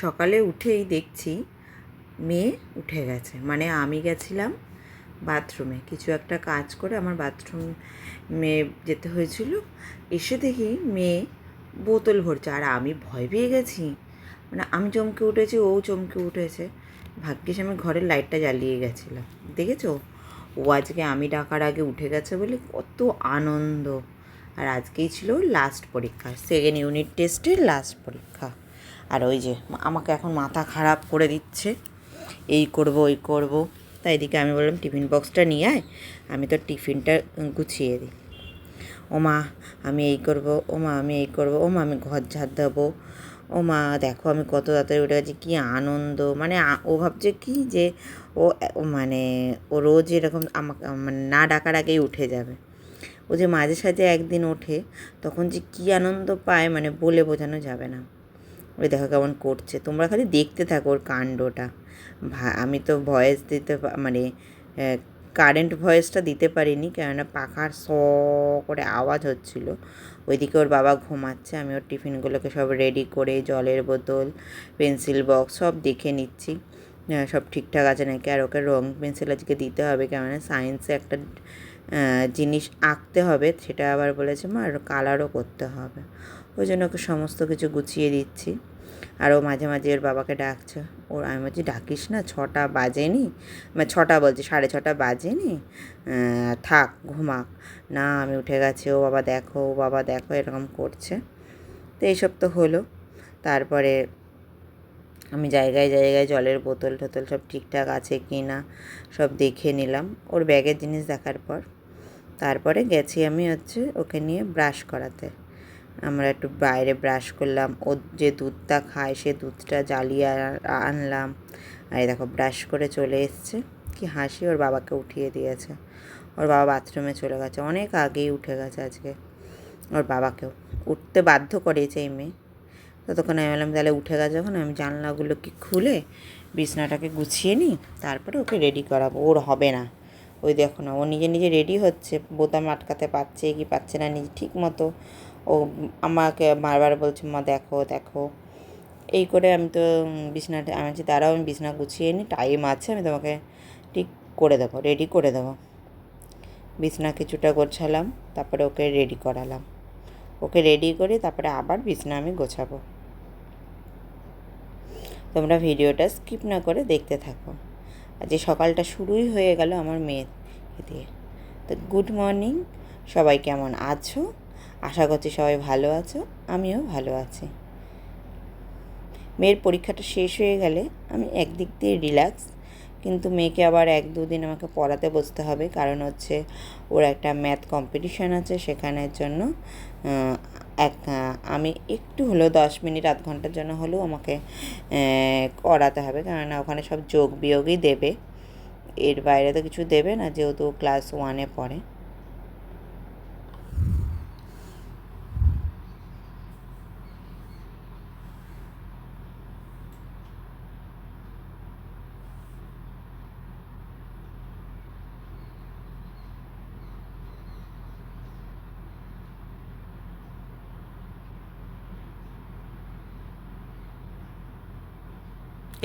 সকালে উঠেই দেখছি মেয়ে উঠে গেছে। মানে আমি গেছিলাম বাথরুমে কিছু একটা কাজ করে আমার বাথরুম মেয়ে যেতে হয়েছিল। এসে দেখি মেয়ে বোতল ভরছে। আর আমি ভয় পেয়ে গেছি। মানে আমি চমকে উঠেছি, ও চমকে উঠেছে। ভাগ্যিস আমি ঘরের লাইটটা জ্বালিয়ে গেছিলাম। দেখেছ? ও আজকে আমি ডাকার আগে উঠে গেছে বলে কত আনন্দ। আর আজকেই ছিল লাস্ট পরীক্ষা। সেকেন্ড ইউনিট টেস্টের লাস্ট পরীক্ষা। আর ওই যে আমাকে এখন মাথা খারাপ করে দিচ্ছে। এই করব, ওই করব। তাই এদিকে আমি বললাম, টিফিন বক্সটা নিয়ে আয়, আমি তো টিফিনটা গুছিয়ে দিই। ও মা আমি এই করব ও মা আমি এই করব ও মা আমি ঘর ঝাড় দেবো। ও মা দেখো আমি কত তাড়াতাড়ি উঠে গেছি, কী আনন্দ। মানে ও ভাবছে কি যে ও মানে ও রোজ এরকম আমাকে মানে না ডাকার আগেই উঠে যাবে। ও যে মাঝে সাঝে একদিন ওঠে, তখন যে কী আনন্দ পায় মানে বলে বোঝানো যাবে না। ওই দেখো কেমন করছে। তোমরা খালি দেখতে থাকো ওর কাণ্ডটা। আমি তো ভয়েস দিতে মানে কারেন্ট ভয়েসটা দিতে পারিনি কেননা পাখার স করে আওয়াজ হচ্ছিল। ওইদিকে ওর বাবা ঘুমাচ্ছে, আমি ওর টিফিনগুলোকে সব রেডি করে জলের বোতল পেন্সিল বক্স সব দেখে নিচ্ছি। সব ঠিকঠাক আছে নাকি? আর ওকে রং পেন্সিল আজকে দিতে হবে কেননা সায়েন্সে একটা জিনিস আঁকতে হবে, সেটা আবার বলেছে মা, আর কালারও করতে হবে। ওই জন্য ওকে সমস্ত কিছু গুছিয়ে দিচ্ছি। আর ও মাঝে মাঝে ওর বাবাকে ডাকছে। ওর আমি বলছি, ডাকিস না, ছটা বাজেনি? মানে ছটা বলছি, সাড়ে ছটা বাজেনি? থাক, ঘুমাক। না, আমি উঠে গেছি। ও বাবা, দেখো, ও বাবা, দেখো, এরকম করছে। তো এইসব তো হলো। তারপরে আমি জায়গায় জায়গায় জলের বোতল টোতল সব ঠিকঠাক আছে কি না, সব দেখে নিলাম। ওর ব্যাগের জিনিস দেখার পর, তারপরে গেছি আমি হচ্ছে ওকে নিয়ে ব্রাশ করাতে। আমরা একটু বাইরে ব্রাশ করলাম। ও যে দুধটা খায়, সে দুধটা জ্বালিয়ে আনলাম। আর এই দেখো ব্রাশ করে চলে এসছে। কি হাসি, ওর বাবাকে উঠিয়ে দিয়েছে। ওর বাবা বাথরুমে চলে গেছে। অনেক আগেই উঠে গেছে আজকে। ওর বাবাকেও। উঠতে বাধ্য করেছে এই মেয়ে। ততক্ষণ আমি বললাম, তাহলে উঠে গেছে যখন, আমি জানলাগুলো কি খুলে বিছনাটাকে গুছিয়ে নিই, তারপরে ওকে রেডি করাবো। ওর হবে না। ওই দেখো না, ও নিজে নিজে রেডি হচ্ছে। বোতাম আটকাতে পারছে কি পাচ্ছে না, নিজে ঠিক মতো ও আমাকে বারবার বলছে, মা, দেখো দেখো। এই করে আমি তো বিছনাটা আমি বলছি, দাঁড়াও, আমি বিছনা গুছিয়ে নিই টাইম আছে, আমি তোমাকে ঠিক করে দেবো রেডি করে দেবো। বিছনা কিছুটা গোছালাম, তারপরে ওকে রেডি করালাম। ওকে রেডি করে তারপরে আবার বিছনা আমি গোছাবো। তোমরা ভিডিওটা স্কিপ না করে দেখতে থাকো। যে সকালটা শুরুই হয়ে গেল আমার মেয়েকে দিয়ে তো গুড মর্নিং সবাই কেমন আছো? আশা করছি সবাই ভালো আছো, আমিও ভালো আছি। মেয়ের পরীক্ষাটা শেষ হয়ে গেলে আমি একদিক দিয়ে রিল্যাক্স কিন্তু মেয়েকে আবার এক দুদিন আমাকে পড়াতে বসতে হবে, কারণ হচ্ছে ওর একটা ম্যাথ কম্পিটিশান আছে, সেখানের জন্য এক, আমি একটু হলেও দশ মিনিট, আধ ঘণ্টার জন্য হলেও আমাকে করাতে হবে, কেননা ওখানে সব যোগ বিয়োগই দেবে। এর বাইরে তো কিছু দেবে না, যেহেতু ক্লাস ওয়ানে পড়ে।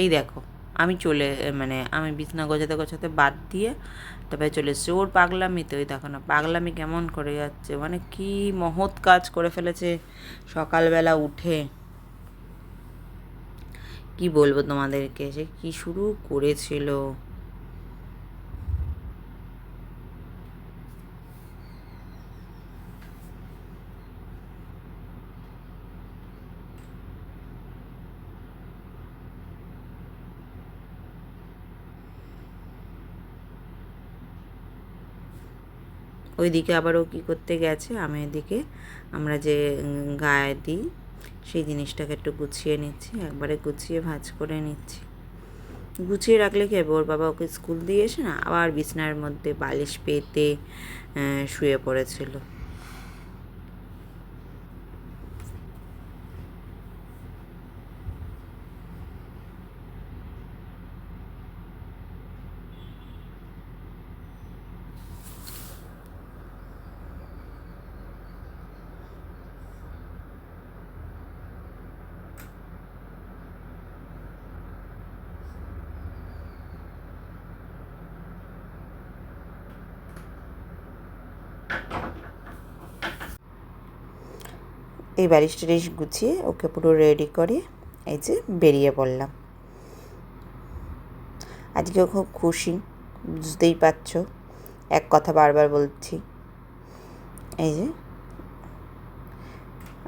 এই দেখো, আমি চলে মানে আমি বিছনা গোছাতে গোছাতে বাদ দিয়ে তারপরে চলে এসেছি। ওর পাগলামি তো ওই দেখো না, পাগলামি কেমন করে যাচ্ছে মানে কি মহৎ কাজ করে ফেলেছে সকালবেলা উঠে। কি বলব তোমাদেরকে, সে কি শুরু করেছিল? ওইদিকে আবার ও কী করতে গেছে, আমি এদিকে আমরা যে গায়ে দিই, সেই জিনিসটাকে একটু গুছিয়ে নিচ্ছি, একবারে গুছিয়ে ভাজ করে নিচ্ছি। গুছিয়ে রাখলে কি হবে? ওর বাবা ওকে স্কুল দিয়ে এসে না, আবার বিছনার মধ্যে বালিশ পেতে শুয়ে পড়েছিল। এই ব্যারিশ ট্যারিশ গুছিয়ে ওকে পুরো রেডি করে এই যে বেরিয়ে পড়লাম। আজকে খুব খুশি, বুঝতেই পারছ। এক কথা বারবার বলছি। এই যে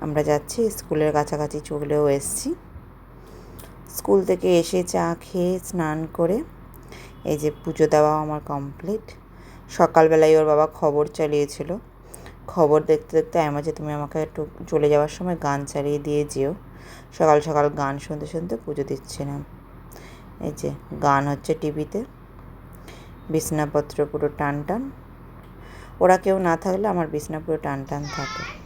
আমরা যাচ্ছি, স্কুলের কাছাকাছি চলেও এসছি। স্কুল থেকে এসে চা খেয়ে স্নান করে এই যে পুজো দেওয়া আমার কমপ্লিট সকালবেলায় ওর বাবা খবর চালিয়েছিল। খবর দেখতে দেখতে আমার যে তুমি আমাকে একটু চলে যাওয়ার সময় গান চালিয়ে দিয়ে যেও। সকাল সকাল গান শুনতে শুনতে পুজো দিচ্ছিলাম এই যে, গান হচ্ছে টিভিতে। বিছনাপত্র পুরো টান টান। ওরা কেউ না থাকলে আমার বিছনা পুরো টান টান থাকে।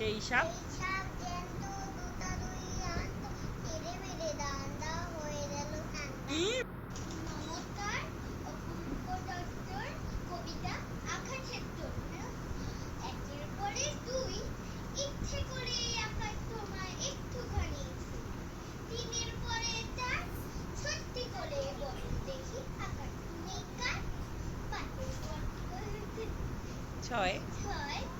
সেই সাপ ছয়। ছয়।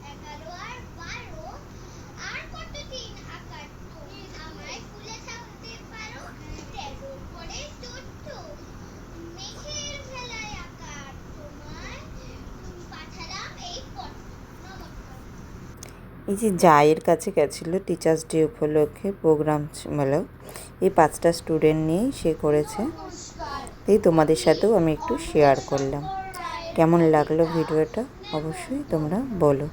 এই যে জায়ের কাছে গেছিল টিচার্স ডে উপলক্ষে প্রোগ্রাম মেলো মানে এই পাঁচটা স্টুডেন্ট নিয়েই সে করেছে। এই তোমাদের সাথেও আমি একটু শেয়ার করলাম। কেমন লাগল ভিডিওটা অবশ্যই তোমরা বলো।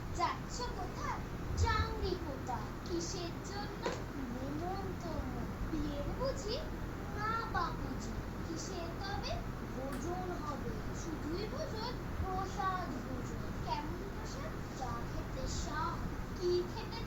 কি খেতে